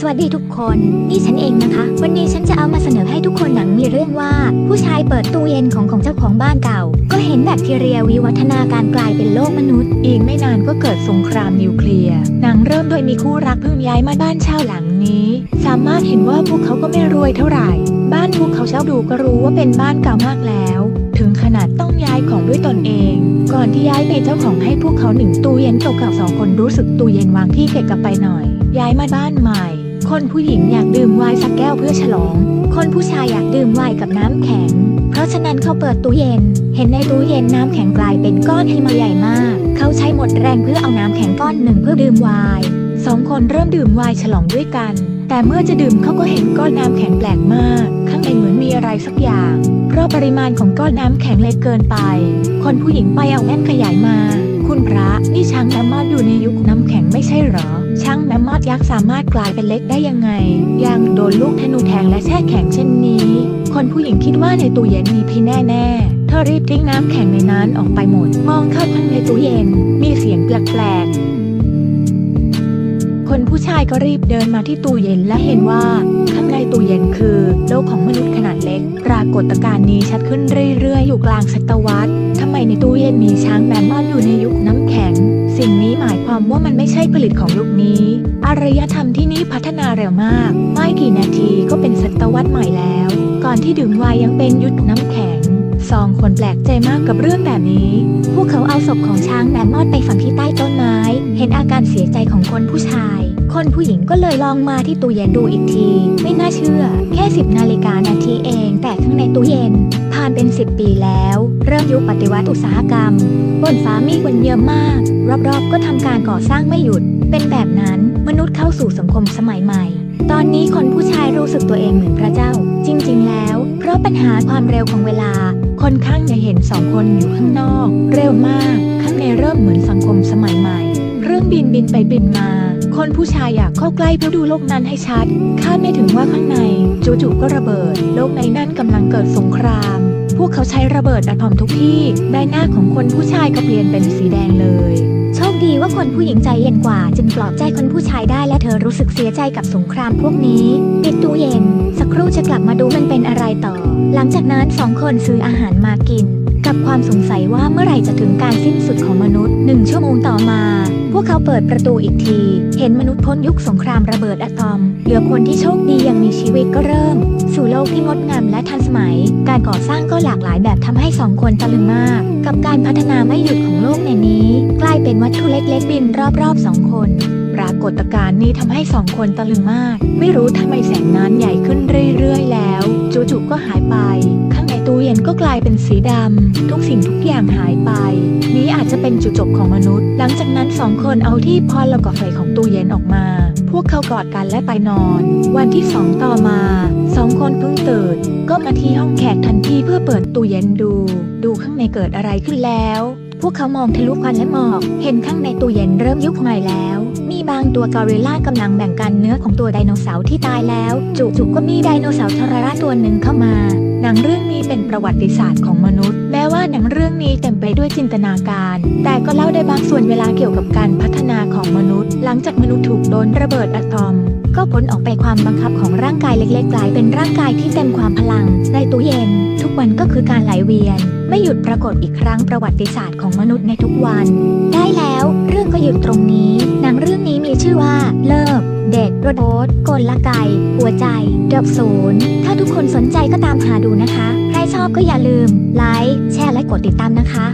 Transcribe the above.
สวัสดีทุกคน นี่ฉันเองนะคะ วันนี้ฉันจะเอามาเสนอให้ทุกคนหนังมีเรื่องว่า ผู้ชายเปิดตู้เย็นของของเจ้าของบ้านเก่า ก็เห็นแบคทีเรียวิวัฒนาการกลายเป็นโลกมนุษย์ อีกไม่นานก็เกิดสงครามนิวเคลียร์ หนังเริ่มโดยมีคู่รักเพิ่งย้ายมาบ้านเช่าหลังนี้ สามารถเห็นว่าพวกเขาก็ไม่รวยเท่าไหร่ บ้านพวกเขาเช่าดูก็รู้ว่าเป็นบ้านเก่ามากแล้ว ถึงขนาดต้องย้ายของด้วยตนเอง ก่อนที่ย้ายไปเจ้าของให้พวกเขาหนึ่งตู้เย็นเก่าๆสองคนรู้สึกตู้เย็นวางที่เกะกะไปหน่อย ย้ายมาบ้านใหม่ คนผู้หญิงอยากดื่มไวน์สักแก้วเพื่อฉลอง คนผู้ชายอยากดื่มไวน์กับน้ำแข็ง เพราะฉะนั้นเขาเปิดตู้เย็น เห็นในตู้เย็นน้ำแข็งกลายเป็นก้อนหิมะใหญ่มาก เขาใช้หมดแรงเพื่อเอาน้ำแข็งก้อนหนึ่งเพื่อดื่มไวน์สองคนเริ่มดื่มไวน์ฉลองด้วยกัน แต่เมื่อจะดื่มเขาก็เห็นก้อนน้ำแข็งแปลกมาก ข้างในเหมือนมีอะไรสักอย่าง เพราะปริมาณของก้อนน้ำแข็งเล็กเกินไป คนผู้หญิงไปเอาแว่นขยายมา คุณพระนี่ช้างแมมมอดอยู่ในยุคน้ำแข็งไม่ใช่หรอ ช้างแมมมอดยักษ์สามารถกลายเป็นเล็กได้ยังไง ยังโดนลูกธนูแทงและแช่แข็งเช่นนี้ คนผู้หญิงคิดว่าในตู้เย็นมีพิษแน่ๆเธอรีบทิ้งน้ำแข็งในนั้นออกไปหมด มองเข้าข้างในตู้เย็น ก็รีบเดินมาที่ตู้เย็นและเห็นว่า ข้างในตู้เย็นคือ โลกของมนุษย์ขนาดเล็ก ปรากฏการณ์นี้ชัดขึ้นเรื่อยๆ อยู่กลางศตวรรษทำไมในตู้เย็นมีช้างแมมมอนอยู่ในยุคน้ำแข็ง สิ่งนี้หมายความว่ามันไม่ใช่ผลิตของยุคนี้ อารยธรรมที่นี่พัฒนาเร็วมาก ไม่กี่นาทีก็เป็นศตวรรษใหม่แล้ว ก่อนที่ดื่มไวน์ยังเป็นยุคน้ำแข็งสองคนแปลกใจมากกับเรื่องแบบนี้ พวกเขาเอาศพของช้างแมมมอดไปฝังที่ใต้ต้นไม้ ห็นอาการเสียใจของคนผู้ชาย คนผู้หญิงก็เลยลองมาที่ตู้เย็นดูอีกที ไม่น่าเชื่อ แค่ 10 นาฬิกานาทีเอง แต่ข้างในตู้เย็น ผ่านเป็น 10 ปีแล้ว เริ่มยุคปฏิวัติอุตสาหกรรม บนฟ้ามีคนเยอะมาก รอบๆ ก็ทำการก่อสร้างไม่หยุด เป็นแบบนั้นมนุษย์เข้าสู่สังคมสมัยใหม่ ตอนนี้คนผู้ชายรู้สึกตัวเองเหมือนพระเจ้า จริง ๆ แล้ว เพราะปัญหาความเร็วของเวลาคนข้างในเห็นสองคนอยู่ข้างนอก เร็วมาก ข้างในเริ่มเหมือนสังคมสมัยใหม่ เครื่องบินบินไปบินมา คนผู้ชายอยากเข้าใกล้เพื่อดูโลกนั้นให้ชัด คาดไม่ถึงว่าข้างในจู่ๆก็ระเบิด โลกในนั้นกำลังเกิดสงคราม พวกเขาใช้ระเบิดอะตอมทุกที่ ใบหน้าของคนผู้ชายก็เปลี่ยนเป็นสีแดงเลย โชคดีว่าคนผู้หญิงใจเย็นกว่า จึงปลอบใจคนผู้ชายได้และเธอรู้สึกเสียใจกับสงครามพวกนี้ ปิดตู้เย็น สักครู่จะกลับมาดูมันเป็นอะไรต่อ หลังจากนั้นสองคนซื้ออาหารมากิน กับความสงสัยว่าเมื่อไหร่จะถึงการสิ้นสุดของมนุษย์หนึ่งชั่วโมงต่อมา พวกเขาเปิดประตูอีกที เห็นมนุษย์พ้นยุคสงครามระเบิดอะตอม เหลือคนที่โชคดียังมีชีวิตก็เริ่ม สู่โลกที่งดงามและทันสมัย การก่อสร้างก็หลากหลายแบบทำให้สองคนตะลึงมาก กับการพัฒนาไม่หยุดของโลกในนี้ กลายเป็นวัตถุเล็กๆบินรอบๆสองคนปรากฏการณ์นี้ทำให้สองคนตะลึงมาก ไม่รู้ทำไมแสงนั้นใหญ่ขึ้นเรื่อยๆแล้ว จู่ๆก็หายไปข้าง ตู้เย็นก็กลายเป็นสีดำ ทุกสิ่งทุกอย่างหายไป นี้อาจจะเป็นจุดจบของมนุษย์ หลังจากนั้นสองคนเอาที่พอแล้วก็ไฟของตู้เย็นออกมา พวกเขากอดกันและไปนอน วันที่สองต่อมาสองคนเพิ่งตื่นก็มาที่ห้องแขกทันทีเพื่อเปิดตู้เย็นดู ดูข้างในเกิดอะไรขึ้นแล้ว พวกเขามองทะลุควันและหมอก เห็นข้างในตู้เย็นเริ่มยุบใหม่แล้ว บางตัวกอริลลากำลังแบ่งกันเนื้อของตัวไดโนเสาร์ที่ตายแล้ว จู่ๆก็มีไดโนเสาร์ทรราตัวหนึ่งเข้ามา หนังเรื่องนี้เป็นประวัติศาสตร์ของมนุษย์ แม้ว่าหนังเรื่องนี้เต็มไปด้วยจินตนาการ แต่ก็เล่าได้บางส่วนเวลาเกี่ยวกับการพัฒนาของมนุษย์ หลังจากมนุษย์ถูกโดนระเบิดอะตอม ก็พ้นออกไปความบังคับของร่างกายเล็กๆกลายเป็นร่างกายที่เต็มความพลังในตู้เย็น ทุกวันก็คือการไหลเวียน ไม่หยุดปรากฏอีกครั้งประวัติศาสตร์ของมนุษย์ในทุกวัน ได้แล้ว เรื่องก็หยุดตรงนี้ หนังเรื่องนี้ ชื่อว่า เลิฟเด็กโรดโกลละไก่ หัวใจ เดบศูนย์ ถ้าทุกคนสนใจก็ตามหาดูนะคะ ใครชอบก็อย่าลืม ไลค์ แชร์และกดติดตามนะคะ